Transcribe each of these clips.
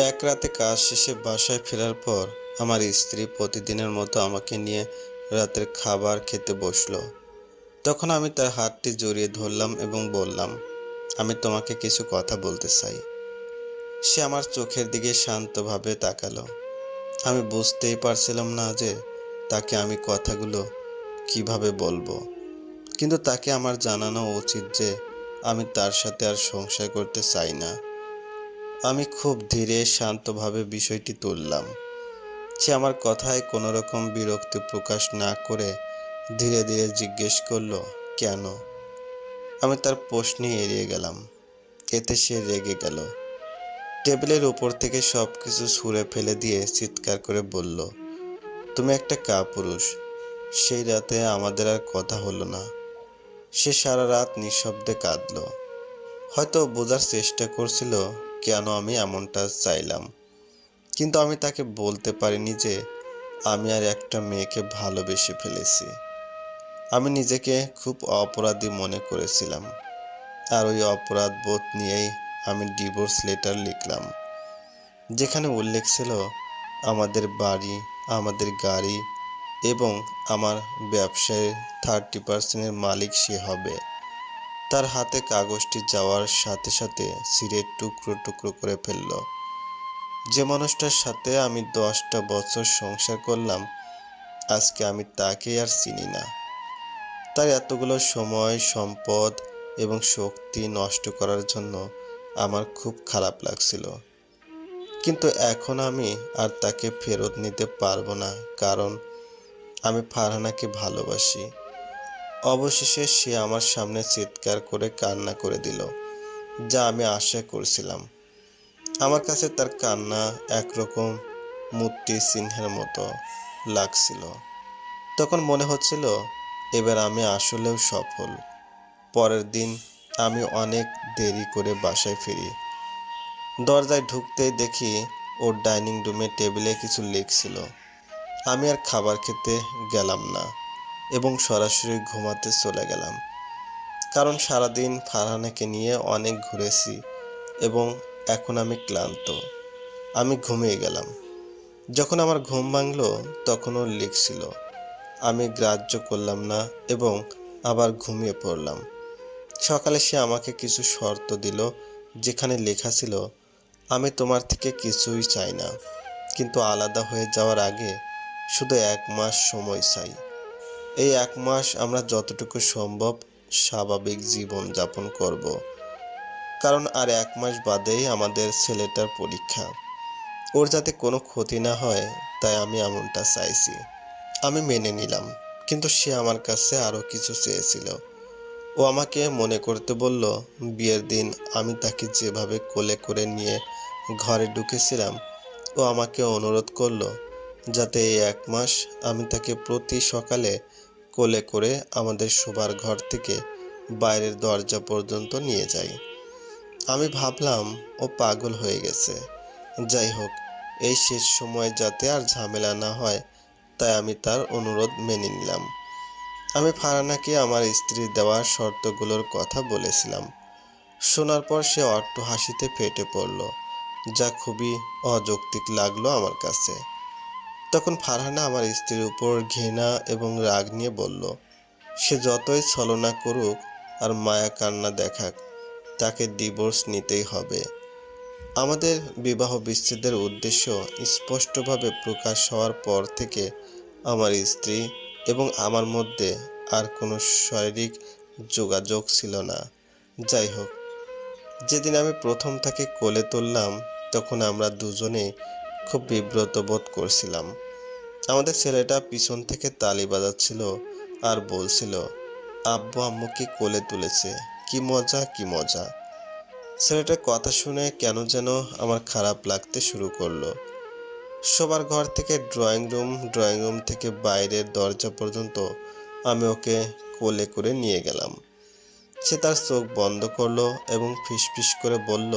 এক রাতে কাজ শেষে বাসায় ফেরার পর আমার স্ত্রী প্রতিদিনের মতো আমাকে নিয়ে রাতের খাবার খেতে বসল। তখন আমি তার হাতটি জড়িয়ে ধরলাম এবং বললাম, আমি তোমাকে কিছু কথা বলতে চাই। সে আমার চোখের দিকে শান্তভাবে তাকালো। আমি বুঝতেই পারছিলাম না যে তাকে আমি কথাগুলো কীভাবে বলব, কিন্তু তাকে আমার জানানো উচিত যে আমি তার সাথে আর সংসার করতে চাই না। আমি খুব ধীরে, শান্তভাবে বিষয়টি তুললাম সে আমার কথায় কোনো রকম বিরক্তি প্রকাশ না করে ধীরে ধীরে জিজ্ঞেস করল, কেন? আমি তার প্রশ্নে এড়িয়ে গেলাম। এতে সে রেগে গেল। টেবিলের উপর থেকে সব কিছু ছুঁড়ে ফেলে দিয়ে চিৎকার করে বলল, তুমি একটা কাপুরুষ। সেই রাতে আমাদের আর কথা হলো না। সে সারা রাত নিঃশব্দে কাঁদল। হয়তো বোঝার চেষ্টা করছিল কেন আমি এমনটা চাইলাম? কিন্তু আমি তাকে বলতে পারিনি যে আমি আর একটা মেয়েকে ভালোবেসে ফেলেছি। আমি নিজেকে খুব অপরাধী মনে করেছিলাম। আর ওই অপরাধ বোধ নিয়েই আমি ডিভোর্স লেটার লিখলাম। যেখানে উল্লেখ ছিল আমাদের বাড়ি, আমাদের গাড়ি এবং আমার ব্যবসায়ের থার্টি পার্সেন্টের মালিক সে হবে। তার হাতে কাগজটি যাওয়ার সাথে সাথে সিরে টুকরো টুকরো করে ফেলল। যে মানুষটার সাথে আমি দশটা বছর সংসার করলাম, আজকে আমি তাকে আর চিনি না। তার এতগুলো সময়, সম্পদ এবং শক্তি নষ্ট করার জন্য আমার খুব খারাপ লাগছিল। কিন্তু এখন আমি আর তাকে ফেরত নিতে পারব না, কারণ আমি ফারহানাকে ভালোবাসি। অবশেষে সে আমার সামনে চিৎকার করে কান্না করে দিল, যা আমি আশা করছিলাম। আমার কাছে তার কান্না একরকম মূর্তি চিহ্নের মতো লাগছিল। তখন মনে হচ্ছিল, এবার আমি আসলেও সফল। পরের দিন আমি অনেক দেরি করে বাসায় ফিরি। দরজায় ঢুকতেই দেখি ওর ডাইনিং রুমে টেবিলে কিছু লিখছিল আমি আর খাবার খেতে গেলাম না। এবং সরাসরি ঘুমাতে চলে গেলাম। কারণ সারাদিন ফারহানাকে নিয়ে অনেক ঘুরেছি এবং এখন আমি ক্লান্ত। আমি ঘুমিয়ে গেলাম। যখন আমার ঘুম ভাঙলো তখনও লিখছিল আমি গ্রাহ্য করলাম না এবং আবার ঘুমিয়ে পড়লাম। সকালে সে আমাকে কিছু শর্ত দিল, যেখানে লেখা ছিল, আমি তোমার থেকে কিছুই চাই না। কিন্তু আলাদা হয়ে যাওয়ার আগে শুধু এক মাস সময় চাই। এই এক মাস আমরা যতটুকু সম্ভব স্বাভাবিক জীবন যাপন করব। কারণ আর এক মাস বাদেই আমাদের ছেলেটার পরীক্ষা। ওর যাতে কোনো ক্ষতি না হয়, তাই আমি এমনটা চাইছি। আমি মেনে নিলাম, কিন্তু সে আমার কাছে আরও কিছু চেয়েছিল। ও আমাকে মনে করতে বলল, বিয়ের দিন আমি তাকে যেভাবে কোলে করে নিয়ে ঘরে ঢুকেছিলাম, ও আমাকে অনুরোধ করল যাতে এই এক মাস আমি তাকে প্রতি সকালে কোলে করে আমাদের শোবার ঘর থেকে বাইরের দরজা পর্যন্ত নিয়ে যাই। আমি ভাবলাম, ও পাগল হয়ে গেছে। যাই হোক, এই শেষ সময় যাতে আর ঝামেলা না হয়, তাই আমি তার অনুরোধ মেনে নিলাম। আমি ফারানাকে আমার স্ত্রীর দেওয়া শর্তগুলোর কথা বলেছিলাম। শোনার পর সে অট্ট হাসিতে ফেটে পড়ল, যা খুবই অযৌক্তিক লাগল আমার কাছে। তখন ফারহানা আমার স্ত্রীর উপর ঘৃণা এবং রাগ নিয়ে বলল, সে যতই ছলনা করুক আর মায়া কান্না দেখাক, তাকে ডিভোর্স নিতেই হবে। আমাদের বিবাহ বিচ্ছেদের উদ্দেশ্য স্পষ্টভাবে প্রকাশ হওয়ার পর থেকে আমার স্ত্রী এবং আমার মধ্যে আর কোনো শারীরিক যোগাযোগ ছিল না। যাই হোক, যেদিন আমি প্রথম তাকে কোলে তুললাম, তখন আমরা দুজনেই খুব বিব্রত বোধ করছিলাম। আমাদের ছেলেটা পিছন থেকে তালি বাজাচ্ছিল আর বলছিল, আব্বু আম্মুকে কোলে তুলেছে? কি মজা কি মজা। ছেলেটার কথা শুনে কেন যেন আমার খারাপ লাগতে শুরু করল। শোবার ঘর থেকে ড্রয়িং রুম ড্রয়িং রুম থেকে বাইরের দরজা পর্যন্ত আমি ওকে কোলে করে নিয়ে গেলাম। সে তার চোখ বন্ধ করল এবং ফিসফিস করে বলল,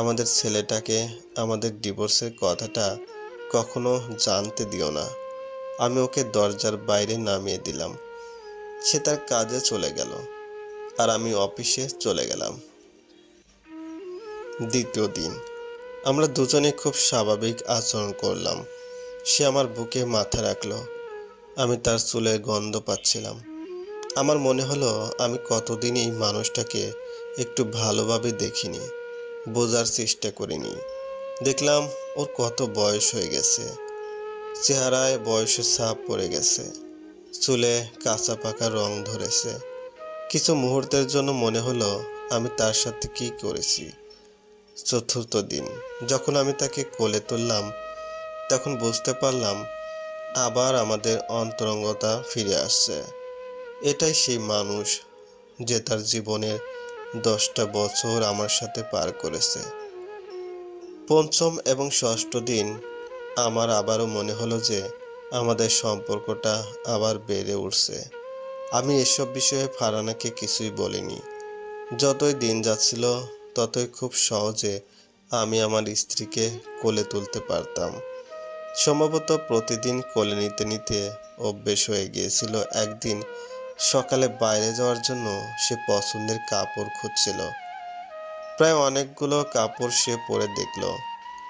আমাদের ছেলেটাকে আমাদের ডিভোর্সের কথাটা কখনো জানতে দিও না। আমি ওকে দরজার বাইরে নামিয়ে দিলাম। সে তার কাজে চলে গেল আর আমি অফিসে চলে গেলাম। দ্বিতীয় দিন, আমরা দুজনে খুব স্বাভাবিক আচরণ করলাম। সে আমার বুকে মাথা রাখল। আমি তার চুলের গন্ধ পাচ্ছিলাম। আমার মনে হলো আমি কতদিন এই মানুষটাকে একটু ভালোভাবে দেখিনি, বোঝার চেষ্টা করিনি। দেখলাম ওর কত বয়স হয়ে গেছে। চেহারায় বয়সের ছাপ পড়ে গেছে। চুলে কাঁচা পাকা রং ধরেছে। কিছু মুহূর্তের জন্য মনে হলো আমি তার সাথে কি করেছি। চতুর্থ দিন, যখন আমি তাকে কোলে তুললাম, তখন বুঝতে পারলাম আবার আমাদের অন্তরঙ্গতা ফিরে আসছে। এটাই সেই মানুষ যে তার জীবনের দশটা বছর আমার সাথে পার করেছে। পঞ্চম এবং ষষ্ঠ দিন, আমার আবারও মনে হলো যে আমাদের সম্পর্কটা আবার বেড়ে উঠছে। আমি এসব বিষয়ে ফারানাকে কিছুই বলিনি। যতই দিন যাচ্ছিল, ততই খুব সহজে আমি আমার স্ত্রীকে কোলে তুলতে পারতাম। সম্ভবত প্রতিদিন কোলে নিতে নিতে অভ্যেস হয়ে গিয়েছিল একদিন। সকালে বাইরে যাওয়ার জন্য সে পছন্দের কাপড় খুঁজছিল। প্রায় অনেকগুলো কাপড় সে পরে দেখল,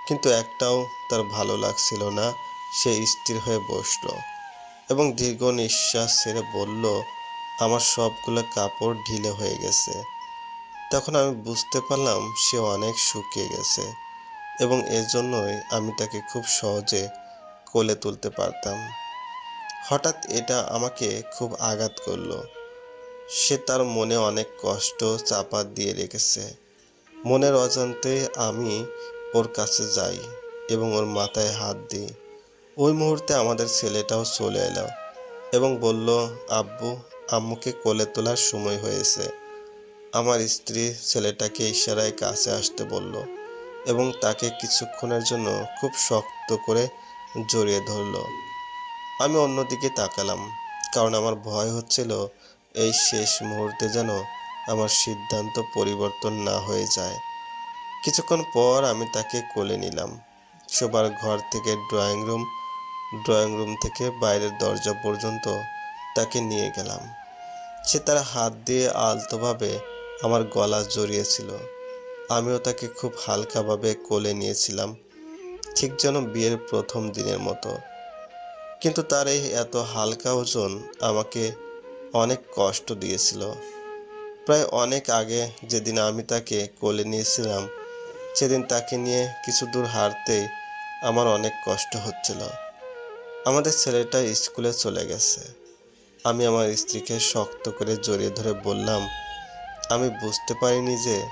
কিন্তু একটাও তার ভালো লাগছিল না। সে স্থির হয়ে বসল এবং দীর্ঘ নিঃশ্বাস ছেড়ে বলল, আমার সবগুলো কাপড় ঢিলে হয়ে গেছে। তখন আমি বুঝতে পারলাম সে অনেক শুকিয়ে গেছে এবং এজন্যই আমি তাকে খুব সহজে কোলে তুলতে পারতাম। হঠাৎ এটা আমাকে খুব আঘাত করল। সে তার মনে অনেক কষ্ট চাপা দিয়ে রেখেছে। মনের অজান্তে আমি ওর কাছে যাই এবং ওর মাথায় হাত দিই। ওই মুহূর্তে আমাদের ছেলেটাও চলে এলো এবং বলল, আব্বু, আম্মুকে কোলে তোলার সময় হয়েছে। আমার স্ত্রী ছেলেটাকে ইশারায় কাছে আসতে বলল এবং তাকে কিছুক্ষণের জন্য খুব শক্ত করে জড়িয়ে ধরলো। আমি অন্যদিকে তাকালাম, কারণ আমার ভয় হচ্ছিল এই শেষ মুহূর্তে যেন আমার সিদ্ধান্ত পরিবর্তন না হয়ে যায়। কিছুক্ষণ পর আমি তাকে কোলে নিলাম। শোবার ঘর থেকে ড্রয়িং রুম ড্রয়িং রুম থেকে বাইরের দরজা পর্যন্ত তাকে নিয়ে গেলাম। সে তার হাত দিয়ে আলতোভাবে আমার গলা জড়িয়েছিল। আমিও তাকে খুব হালকাভাবে কোলে নিয়েছিলাম, ঠিক যেন বিয়ের প্রথম দিনের মতো। কিন্তু তার এই এত হালকা ওজন আমাকে অনেক কষ্ট দিয়েছিল। প্রায় অনেক আগে যেদিন আমি তাকে কোলে নিয়েছিলাম, সেদিন তাকে নিয়ে কিছু দূর হাঁটতেই আমার অনেক কষ্ট হচ্ছিল। আমাদের ছেলেটা স্কুলে চলে গেছে। আমি আমার স্ত্রীকে শক্ত করে জড়িয়ে ধরে বললাম, আমি বুঝতে পারিনি যে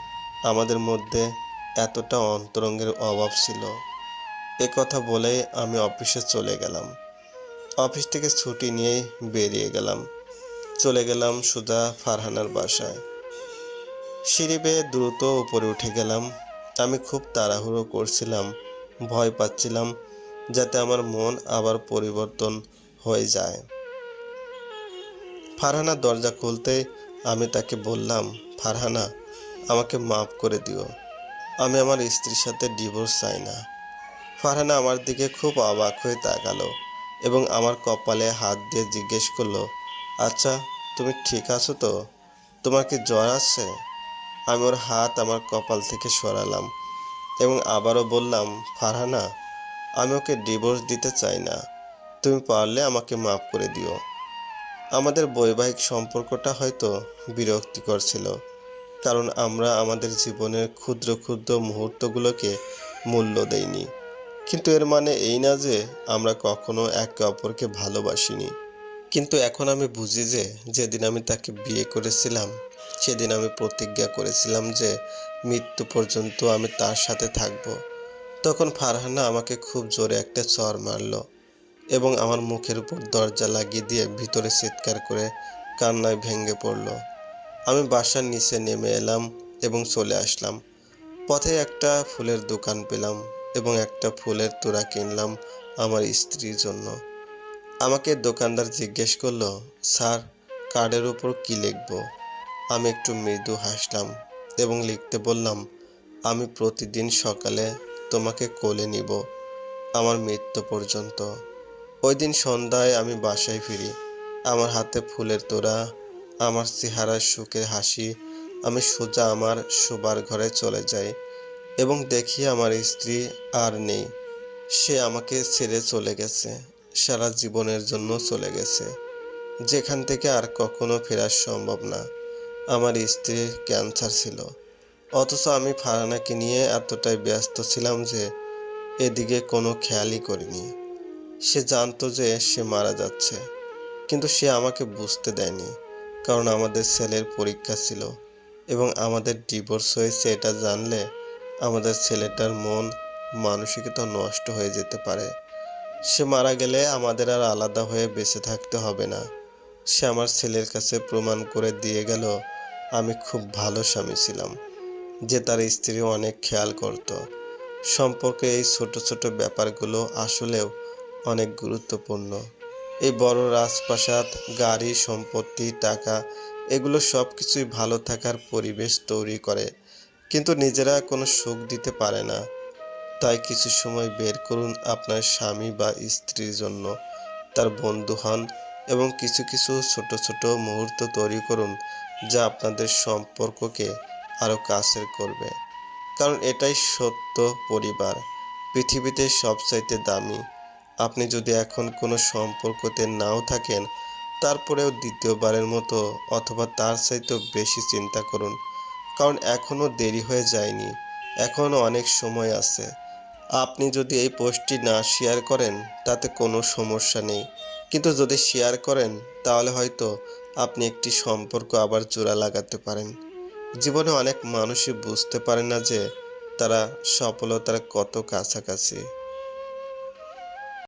আমাদের মধ্যে এতটা অন্তরঙ্গের অভাব ছিল। এ কথা বলেই আমি অফিসে চলে গেলাম। অফিস থেকে ছুটি নিয়েই বেরিয়ে গেলাম। চলে গেলাম সুজা ফারহানার বাসায়। সিঁড়ি বেয়ে দ্রুত উপরে উঠে গেলাম। আমি খুব তাড়াহুড়ো করছিলাম, ভয় পাচ্ছিলাম যাতে আমার মন আবার পরিবর্তন হয়ে যায়। ফারহানা দরজা খুলতে আমি তাকে বললাম, ফারহানা, আমাকে মাফ করে দিও। আমি আমার স্ত্রীর সাথে ডিভোর্স চাই না। ফারহানা আমার দিকে খুব অবাক হয়ে তাকালো এবং আমার কপালে হাত দিয়ে জিজ্ঞেস করল আচ্ছা তুমি ঠিক আছো তো? তোমার কি জ্বর আছে? আমি ওর হাত আমার কপাল থেকে সরালাম এবং আবারও বললাম, ফারহানা, আমি ওকে ডিভোর্স দিতে চাই না। তুমি পারলে আমাকে মাফ করে দিও। আমাদের বৈবাহিক সম্পর্কটা হয়তো বিরক্তিকর ছিল, কারণ আমরা আমাদের জীবনের ক্ষুদ্র ক্ষুদ্র মুহূর্তগুলোকে মূল্য দেইনি। কিন্তু এর মানে এই না যে আমরা কখনো একে অপরকে ভালোবাসিনি। কিন্তু এখন আমি বুঝি যে যেদিন আমি তাকে বিয়ে করেছিলাম, সেদিন আমি প্রতিজ্ঞা করেছিলাম যে মৃত্যু পর্যন্ত আমি তার সাথে থাকব। তখন ফারহানা আমাকে খুব জোরে একটা চর মারলো এবং আমার মুখের উপর দরজা লাগিয়ে দিয়ে ভিতরে চিৎকার করে কান্নায় ভেঙে পড়ল। আমি বাসার নিচে নেমে এলাম এবং চলে আসলাম। পথে একটা ফুলের দোকান পেলাম এবং একটা ফুলের তোড়া কিনলাম আমার স্ত্রীর জন্য। আমাকে দোকানদার জিজ্ঞেস করল, স্যার, কার্ডের উপর কি লিখব? আমি একটু মৃদু হাসলাম এবং লিখতে বললাম, আমি প্রতিদিন সকালে তোমাকে কোলে নিব, আমার মৃত্যু পর্যন্ত। ওই দিন সন্ধ্যায় আমি বাসায় ফিরি, আমার হাতে ফুলের তোড়া, আমার চেহারার সুখের হাসি, আমি সোজা আমার শোবার ঘরে চলে যাই এবং দেখি আমার স্ত্রী আর নেই, সে আমাকে ছেড়ে চলে গেছে। সারা জীবনের জন্য চলে গেছে। যেখান থেকে আর কখনো ফেরা সম্ভব না। আমার স্ত্রীর ক্যান্সার ছিল। অথচ আমি ফারানাকে নিয়ে এতটাই ব্যস্ত ছিলাম যে এদিকে কোনো খেয়ালই করিনি। সে জানতো যে সে মারা যাচ্ছে। কিন্তু সে আমাকে বুঝতে দেয়নি। কারণ আমাদের ছেলের পরীক্ষা ছিল এবং আমাদের ডিভোর্স হয়েছে এটা জানলে আমাদের ছেলেটার মন, মানসিকতা নষ্ট হয়ে যেতে পারে। সে মারা গেলে আমাদের আর আলাদা হয়ে বেঁচে থাকতে হবে না। সে আমার ছেলের কাছে প্রমাণ করে দিয়ে গেল, আমি খুব ভালো স্বামী ছিলাম, যে তার স্ত্রী অনেক খেয়াল করত। সম্পর্কে এই ছোট ছোট ব্যাপারগুলো আসলেও অনেক গুরুত্বপূর্ণ। এই বড় রাজপ্রাসাদ, গাড়ি, সম্পত্তি, টাকা, এগুলো সব কিছুই ভালো থাকার পরিবেশ তৈরি করে, কিন্তু নিজেরা কোনো সুখ দিতে পারে না। তাই কিছু সময় বের করুন আপনার স্বামী বা স্ত্রীর জন্য। তার বন্ধু হন এবং কিছু কিছু ছোট ছোট মুহূর্ত তৈরি করুন যা আপনাদের সম্পর্ককে আরও কাছের করবে। কারণ এটাই সত্য পরিবার। পৃথিবীতে সবচাইতে দামি। আপনি যদি এখন কোনো সম্পর্কতে নাও থাকেন, তারপরেও দ্বিতীয়বারের মতো অথবা তার চাইতেও বেশি চিন্তা করুন। কারণ এখনও দেরি হয়ে যায়নি। এখনও অনেক সময় আছে। আপনি যদি এই পোস্টটি না শেয়ার করেন, তাতে কোনো সমস্যা নেই। কিন্তু যদি শেয়ার করেন, তাহলে হয়তো আপনি একটি সম্পর্ক আবার জোড়া লাগাতে পারেন। জীবনে অনেক মানুষই বুঝতে পারে না যে তারা সফলতার কত কাছাকাছি।